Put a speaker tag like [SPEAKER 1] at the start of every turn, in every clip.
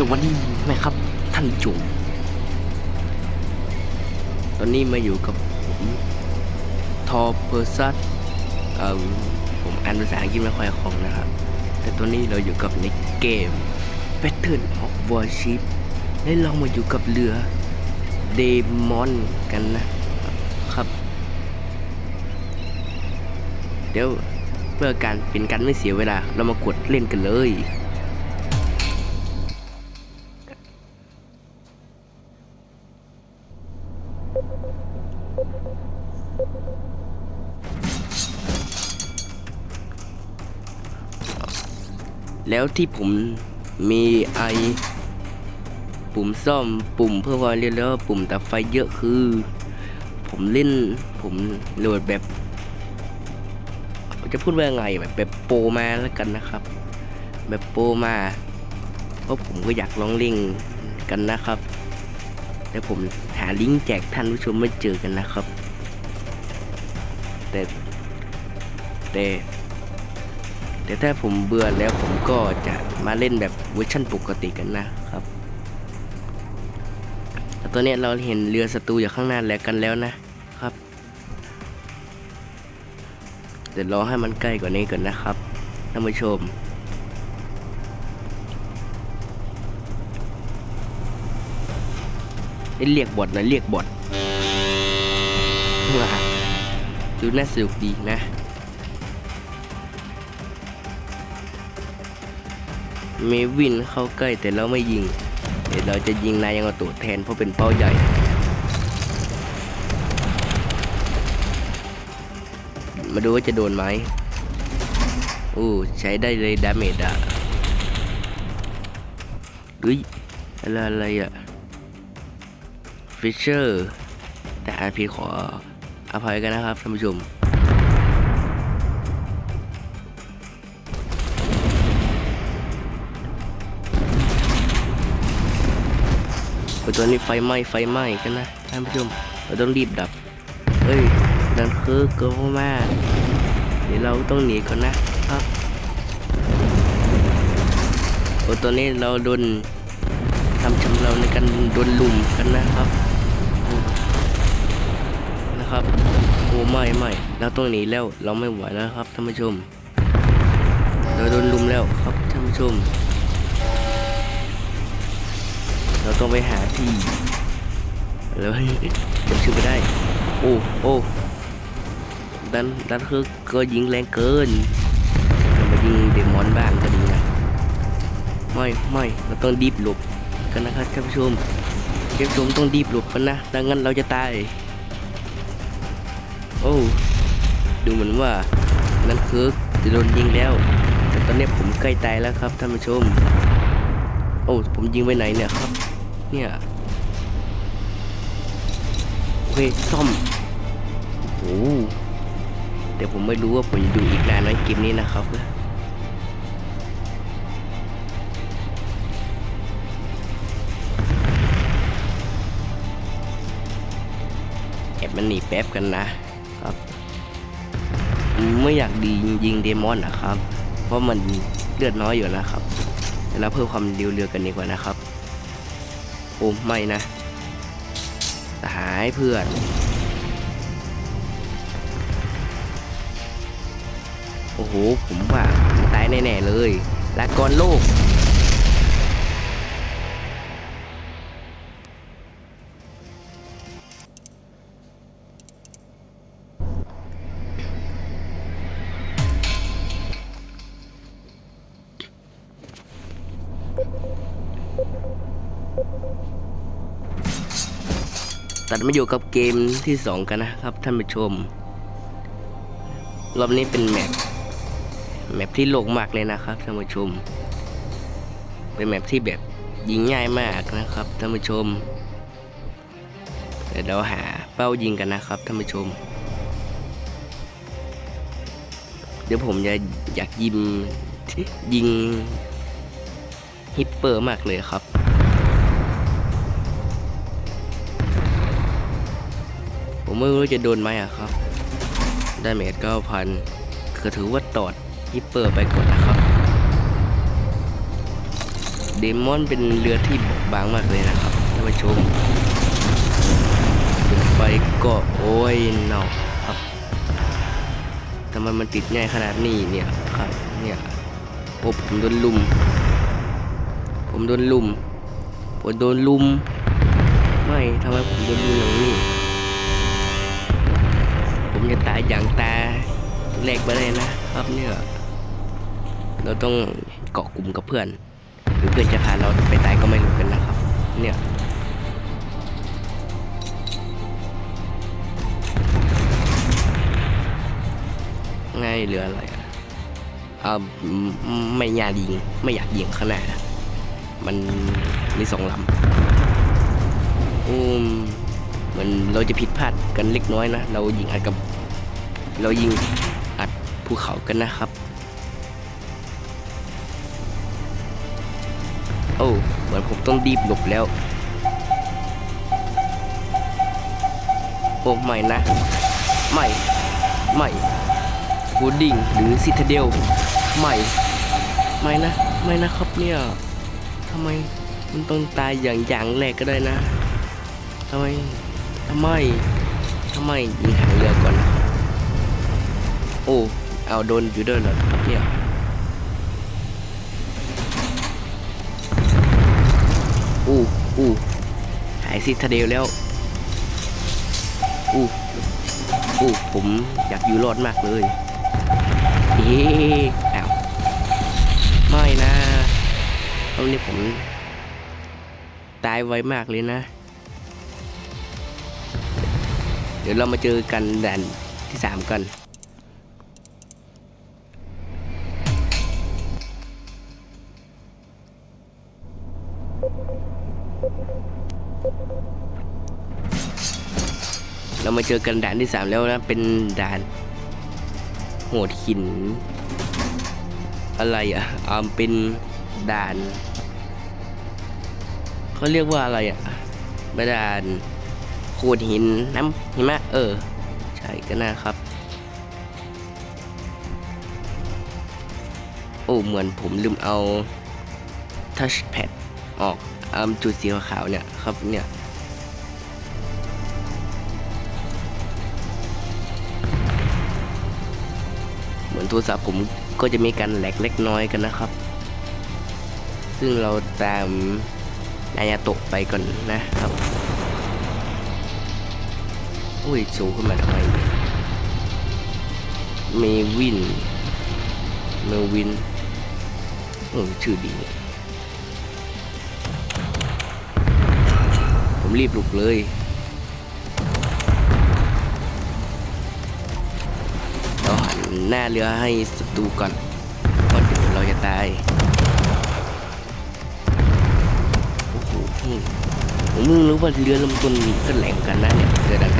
[SPEAKER 1] สวัสดีนะครับ ท่านจุ๋มตอนนี้มาอยู่กับผมทอเพอร์ซัสเอ่อผมอ่านภาษาอังกฤษไม่ค่อยคล่องนะครับ แต่ตอนนี้เราอยู่กับในเกม Battle of Warship และเรามาอยู่กับเรือเดมอนกันนะครับ เดี๋ยวเพื่อการเป็นการไม่เสียเวลาเรามากดเล่นกันเลย แล้วที่ผมมีไอ ปุ่มซ่อมปุ่มเพื่อความเรียนแล้วปุ่มตัดไฟเยอะคือ ผมเล่นผมโหลดแบบ จะพูดว่าไงแบบแบบโปรมาแล้วกันนะครับ แบบโปรมาเพราะผมก็อยากลองเล่นกันนะครับแต่ผมหาลิงก์แจกท่านผู้ชมไม่เจอกันนะครับ แต่แต่ แต่ถ้าผมเบื่อแล้วผมก็จะมาเล่นแบบเวอร์ชันปกติกันนะครับแต่ตอนนี้เราเห็นเรือศัตรูอยู่ข้างหน้าแล้วกันแล้วนะครับ เดี๋ยวรอให้มันใกล้กว่านี้ก่อนนะครับท่านผู้ชมนี่เรียกบอทนะเรียกบอทว้าดูน่าสนุกดีนะ เมวินเข้าใกล้แต่เราไม่ยิง เดี๋ยวเราจะยิงนายยังตัวแทนเพราะเป็นเป้าใหญ่ มาดูว่าจะโดนไหมโอ้ใช้ได้เลยดาเมจอะดุยอะไรอะไรอะฟิชเชอร์ แต่อาพีขออภัยกันนะครับท่านผู้ชม โอ้ตัวนี้ไฟไหม้ไฟไหม้กันนะท่านผู้ชมเราต้องรีบดับเฮ้ยนั่นคือเกิร์ลมากเดี๋ยวเราต้องหนีก่อนนะครับโอ้ตัวนี้เราโดนทำชำเราในการโดนลุมกันนะครับนะครับโอ้ไม่ไม่เราต้องหนีแล้วเราไม่ไหวแล้วครับท่านผู้ชม เราโดนลุมแล้วครับท่านผู้ชม เราต้องไปหาที่แล้วจำชื่อไม่ได้ โอ้โอ้ดันดันคือก็ยิงแรงเกินมายิงเดมอนบ้างก็ดีนะไม่ไม่เราต้องดีบหลบกันนะครับท่านผู้ชมท่านผู้ชมต้องดีบหลบกันนะดังนั้นเราจะตายโอ้ดูเหมือนว่านั่นคือจะโดนยิงแล้ว แต่ตอนนี้ผมใกล้ตายแล้วครับท่านผู้ชม โอ้ผมยิงไปไหนเนี่ยครับ เนี่ยโอเคซ่อมโอ้โหแต่ผมไม่รู้ว่าผมจะดูอีกนานไหมเกมนี้นะครับแอบมันหนีแป๊บกันนะครับ ไม่อยากดียิงเดมอนนะครับ เพราะมันเลือดน้อยอยู่นะครับเดี๋ยวเราเพิ่มความเร็วเรือกันดีกว่านะครับ โอ้ไม่นะสหายเพื่อนโอ้โห ผมว่าตายแน่ ๆ เลยลากรโลก ตัดมาอยู่กับเกมที่สองกันนะครับท่านผู้ชม รอบนี้เป็นแมปแมปที่โลกมากเลยนะครับท่านผู้ชม เป็นแมปที่แบบยิงง่ายมากนะครับท่านผู้ชมเดี๋ยวเราหาเป้ายิงกันนะครับท่านผู้ชม เดี๋ยวผมจะอยากยิงยิงฮิปเปอร์มากเลยครับ ผมไม่รู้จะโดนไหมอะครับได้เมจเก้าพันคือถือว่าตอดฮิปเปอร์ไปก่อนนะครับ เดมอนเป็นเรือที่บอบบางมากเลยนะครับท่านผู้ชมเป็นไฟก็โอ้ยเนาครับทำไมมันติดง่ายขนาดนี้เนี่ยครับเนี่ยโอ้ผมโดนลุม ผมโดนลุมผมโดนลุม ไม่ทำไมผมโดนลุมอย่างนี้ มจะตายอย่างตาแรกไปเลยนะครับเนี่ยเราต้องเกาะกลุ่มกับเพื่อน หรือเพื่อนจะพาเราไปตายก็ไม่รู้กันนะครับ เนี่ยง่ายเหลืออะไรอะอ่าไม่ยายิงไม่อยากยิงข้างหน้ามันมีสองลำอืม เราจะผิดพลาดกันเล็กน้อยนะ เรายิงอัดกับ เรายิงอัดภูเขากันนะครับ โอ้เหมือนผมต้องดีบหลบแล้ว โอ้ไม่นะ ไม่ ไม่ฟูดดิ้งหรือซิทเดลไม่ ไม่นะ ไม่นะครับเนี่ยทำไมมันต้องตายอย่างอย่างแรกก็ได้นะทำไม ทำไมทำไมยิงหางเรือก่อนนะโอ้เอาโดนอยู่ด้วยเหรอครับเนี่ยอู้อู้หายซิทาเดลแล้วอู้อู้ผมอยากอยู่รอดมากเลยเอ๊ะอ้าวไม่นะตอนนี้ผม ตายไวมากเลยนะ ดี๋ยวเรามาเจอกันด่านที่สามกันเรามาเจอกันด่านที่สามแล้วนะเป็นด่านโหดหิน อะไรอะอ่าเป็นด่านเขาเรียกว่าอะไรอะด่านโขดหินน้ำหิมะ เออ ใช่ก็น่าครับ โอ้เหมือนผมลืมเอาทัชแพดออกอมจุดสีขาวเนี่ยครับเนี่ยเหมือนโทรศัพท์ผมก็จะมีการแหลกเล็กน้อยกันนะครับ ซึ่งเราตามนายาโตะไปก่อนนะครับ อุ้ยสูงขึ้นมาทำไมเมวินเมวินเออชื่อดี ผมรีบลุกเลยเราหันหน้าเรือให้ศัตรูก่อนเพราะเดี๋ยวเราจะตายโอ้โหผมมึงรู้ว่าเรือลำต้นก็แหลงกันนะเนี่ยเรือดัน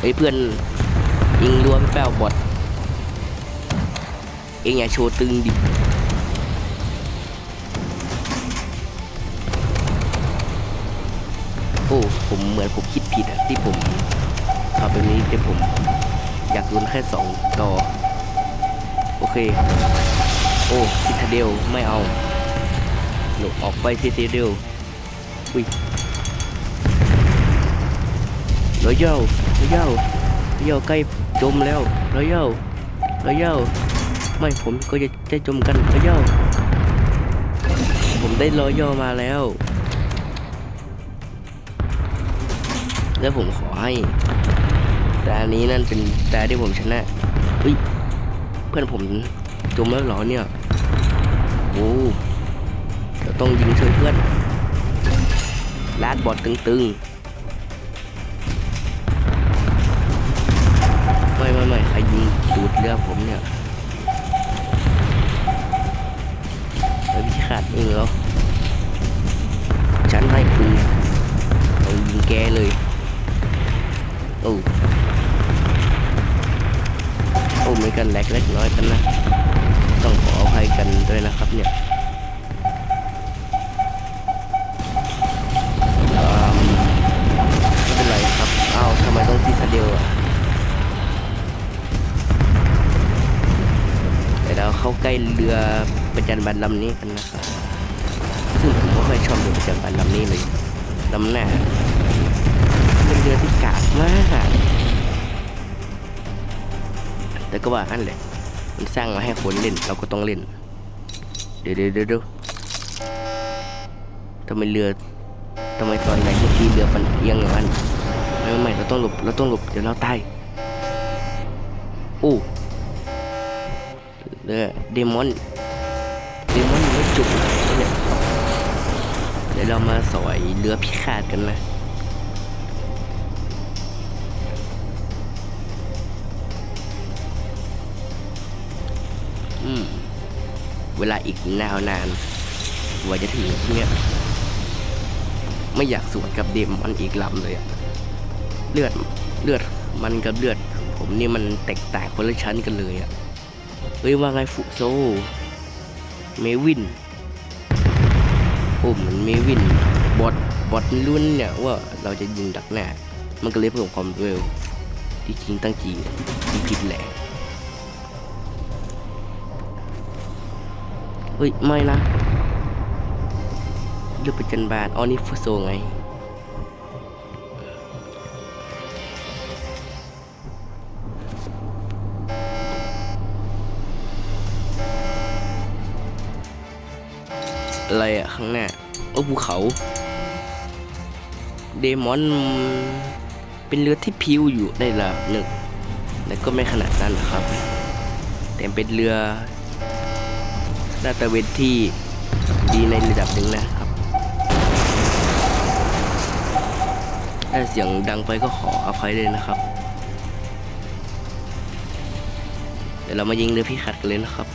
[SPEAKER 1] เฮ้ยเพื่อนยิงรัวไปแป้วบอดเองอย่าโชว์ตึงดิโอ้ผมเหมือนผมคิดผิดอะที่ผมทำแบบนี้แต่ผมอยากโดนแค่สองต่อ โอเค โอ้ซิทาเดลไม่เอาหนูออกไปซิทาเดลอุ้ย รอยเย้ารอยเย้ารอยเย้าใกล้จมแล้วรอยเย้ารอยเย้าไม่ผมก็จะจะจมกันรอยเย้าผมได้รอยเย้ามาแล้ว แล้วผมขอให้ตานี้นั่นเป็นตาที่ผมชนะเฮ้ยเพื่อนผมจมแล้วหรอเนี่ยโอ้เราต้องยิงช่วยเพื่อนลาดบอดตึงๆ เรือผมเนี่ยเฮ้ยพี่ขาดเองเหร เข้าใกล้เรือประจันบานลำนี้กันนะครับซึ่งผมไม่ค่อยชอบเรือประจันบานลำนี้เลยลำหน้าเป็นเรือที่กากมากแต่ก็ว่าอันแหละมันสร้างมาให้คนเล่นเราก็ต้องเล่น เดี๋ยวเดี๋ยวเดี๋ยวทำไมเรือทำไมตอนไหนเมื่อกี้เรือมันเอียงอย่างนั้นไม่ไม่เราต้องหลบเราต้องหลบเดี๋ยวเราตายโอ้ รือเดมอนเดมอนไม่จุกเนี่ยเดี๋ยวเรามาสอยเรือพิฆาตกันนะอืมเวลาอีกนาวนานกว่าจะถึงเนี่ยไม่อยากสวนกับเดมอนอีกลำเลยอะเลือดเลือดมันกับเลือด ผมนี่มันแตกต่างคนละชั้นกันเลยอะ เฮ้ยว่าไงฟุโซ เมวินโอ้มันเมวิน บอทบอทรุ่นเนี่ยว่าเราจะยิงดักหน้า มันก็เลยเพิ่มความเร็ว ที่จริงตั้งจีที่ผิดแหละเฮ้ย ไม่นะเลือกประจันบานอ๋อนี่ฟุโซไง อะไรอะข้างหน้าโอ้ภูเขา เดมอนเป็นเรือที่พิวอยู่ได้ละหนึ่งแต่ก็ไม่ขนาดนั้นนะครับ แต่เป็นเรือลาดตะเวนที่ดีในระดับหนึ่งนะครับถ้าเสียงดังไปก็ขออภัยเลยนะครับ เดี๋ยวเรามายิงเรือพี่ขัดกันเลยนะครับ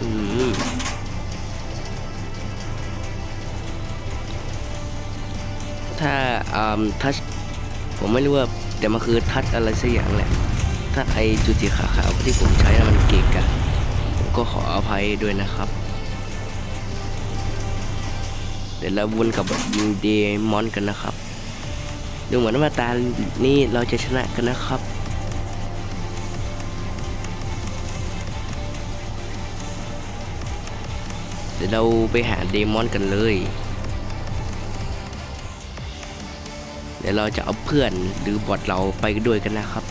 [SPEAKER 1] อืมถ้าอ่าทัชผมไม่รู้ว่าแต่มันคือทัชอะไรสักอย่างแหละ ถ้าไอจุดสีขาวๆที่ผมใช้มันเกะกะผมก็ขออภัยด้วยนะครับ เดี๋ยวเราวนกับเดมอนกันนะครับ ดูเหมือนว่าตานี้เราจะชนะกันนะครับ เดี๋ยวเราไปหาเดมอนกันเลย เดี๋ยวเราจะเอาเพื่อนหรือบอทเราไปด้วยกันนะครับ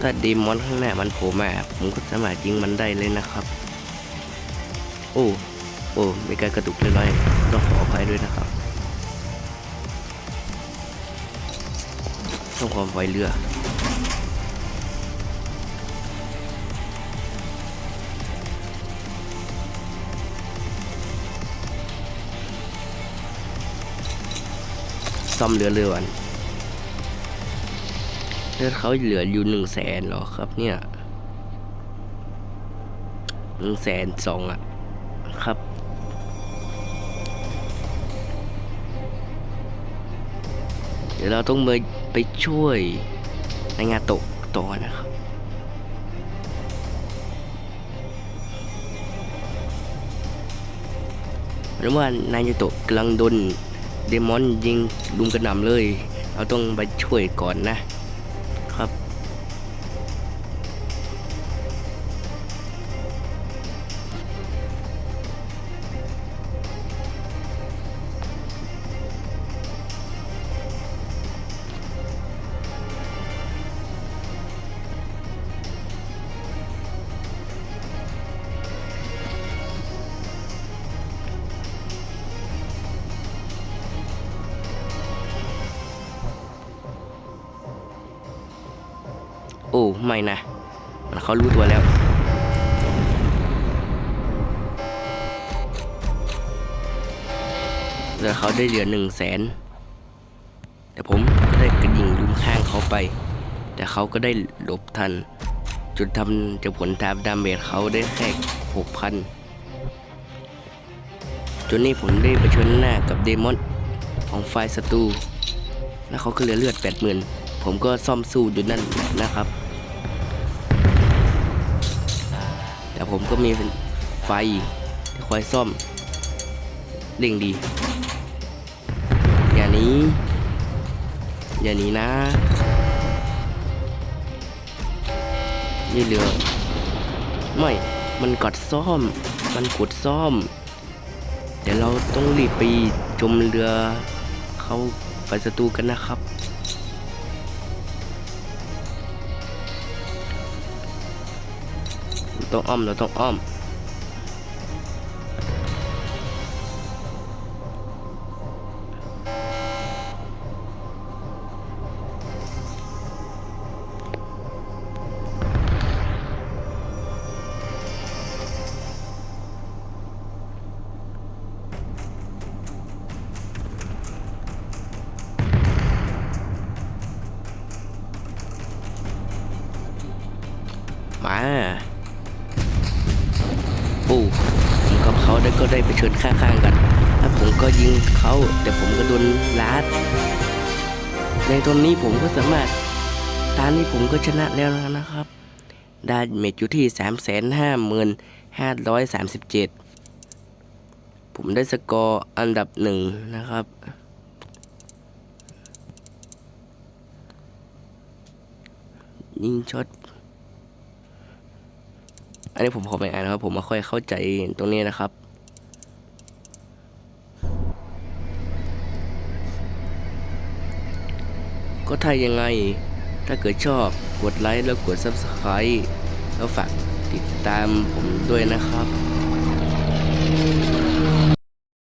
[SPEAKER 1] ถ้าเดมอนข้างหน้ามันโผล่มาผมก็สามารถยิงมันได้เลยนะครับ โอ้ โอ้มีการกระตุกเล็กน้อยต้องขออภัยด้วยนะครับ ต้องความไวเรือซ่อมเรือเรือวันเลือดเขาเหลืออยู่หนึ่งแสนหรอครับเนี่ยหนึ่งแสนสองอะ ดี๋ยวเราต้องไปไปช่วยในงานตกต่อนะครับหรือว่านายจะโตะกำลังโดนเดมอนยิงลุมกระหน่ำเลย เราต้องไปช่วยก่อนนะ ไม่นะมันเขารู้ตัวแล้วแล้วเขาได้เหลือหนึ่งแสนแต่ผมก็ได้กระดิ่งลุมข้างเขาไป แต่เขาก็ได้หลบทัน จุดทำจะผลตามดาเมจเขาได้แค่หกพันจนนี้ผมได้ไปชนหน้ากับเดมอนของไฟศัตรูแล้วเขาก็เหลือเลือดแปดหมื่นผมก็ซ่อมสู้อยู่นั่นนะครับ แต่ผมก็มีไฟคอยซ่อมเร่งดี อย่านี้ อย่านี้นะ นี่เรือ ไม่ มันกดซ่อม มันกดซ่อม เดี๋ยวเราต้องรีบไปจมเรือ เข้าไฟศัตรูกันนะครับ ต้องอ้อมเราต้องอ้อม ข้างๆกันแล้วผมก็ยิงเขาแต่ผมก็โดนลาดในตอนนี้ผมก็สามารถตอนนี้ผมก็ชนะแล้วนะครับ ได้เมจอยู่ที่สามแสนห้าหมื่นห้าร้อยสามสิบเจ็ดผมได้สกอร์อันดับหนึ่งนะครับ ยิงช็อตอันนี้ผมขอไปอ่านนะครับ ผมม่ค่อยเข้าใจตรงนี้นะครับ ก็ถ้ายังไง ถ้าเกิดชอบกดไลค์แล้วกด Subscribe แล้วฝากติดตามผมด้วยนะครับ